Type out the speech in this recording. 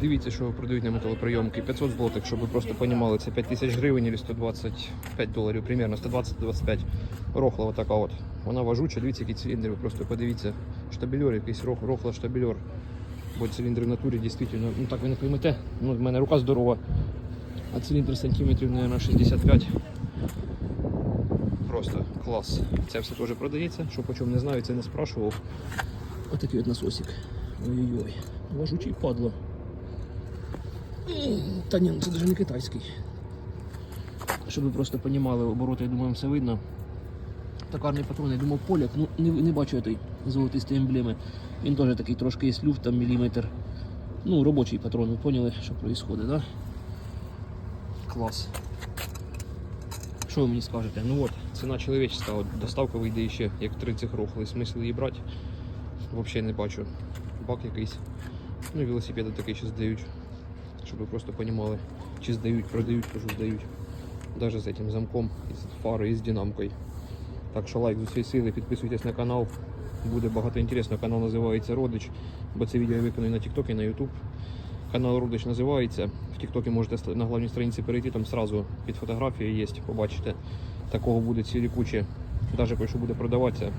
Дивіться, що продають на металоприйомки. 500 злотих, щоб ви просто розуміли, це 5 тисяч гривень або 125 доларів, примерно 120-25. Рохла отака от. Вона важуча, дивіться, який циліндр, ви просто подивіться. Штабельор, якийсь рох, рохла штабельор. Бо циліндр в натурі дійсно, ну так ви не поймете. Ну, в мене рука здорова, а циліндр сантиметрів, мабуть, 65. Просто клас. Це все теж продається. Що по чому не знаю, це не спрашував. Отакий от насосик. Ой-ой-ой. Важучий падло. Та ні, ну це навіть не китайський. Щоб ви просто розуміли, обороти, я думаю, все видно. Токарний патрон, я думав, поляк, ну не, не бачу цієї золотистої емблеми. Він теж такий трошки є люфт, там міліметр. Ну, робочий патрон, ви поняли, що відбувається, да? Клас. Що ви мені скажете? Ну от, ціна чоловічська, от доставка вийде ще, як три цих рухли. Смисл її брати? Взагалі не бачу. Бак якийсь. Ну і велосипеди такі ще здають. Щоб ви просто розуміли, чи здають, продають, кажу, здають. Даже з цим замком, із фарою, і з динамкою. Так що лайк з усієї сили, підписуйтесь на канал. Буде багато інтересного. Канал називається Родич, бо це відео я виконую на TikTok і на YouTube. Канал Родич називається. В TikTok можете на головній сторінці перейти, там сразу під фотографією є, побачите. Такого буде цілі кучі. Навіть якщо буде продаватися,